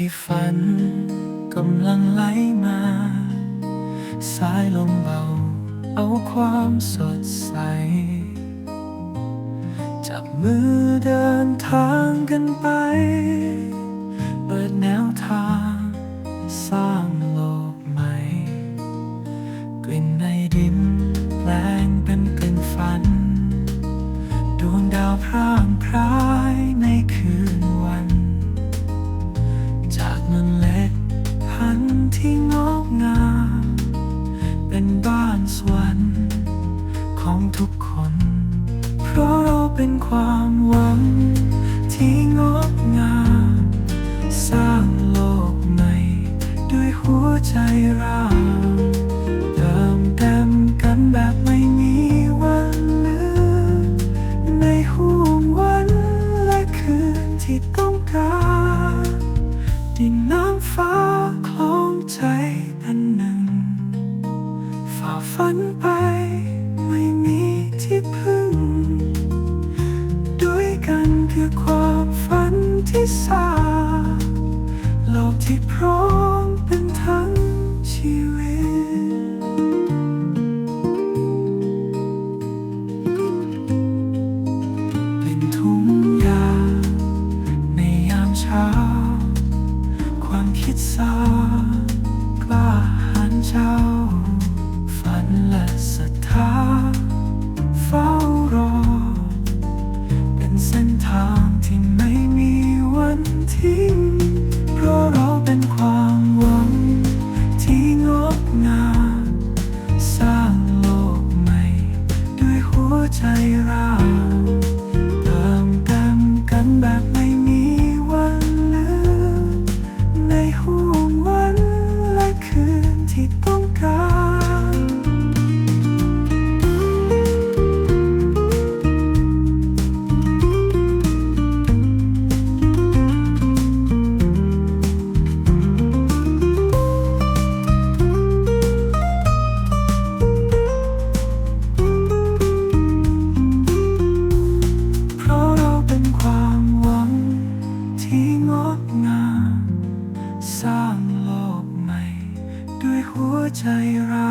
ที่ฝันกำลังไหลมา สายลมเบา เอาความสดใส จับมือเดินทางกันไป เป็นความหวังที่งอกงาม สร้างโลกใหม่ด้วยหัวใจราเติมเต็มกันแบบไม่มีวันลืมในห่วงวันและคืนที่ต้องการดินน้ำฟ้าคล้องใจอันหนึ่งฝ่าฟันไป คือความฝันที่สาโลกที่พร้อมเป็นทั้งชีวิต เป็นทุ่งหญ้าในยามเช้า ความคิดสร้างกล้าหาญเจ้า ฝันและศรัทธาเฝ้า ใจเรา หัวใจเรา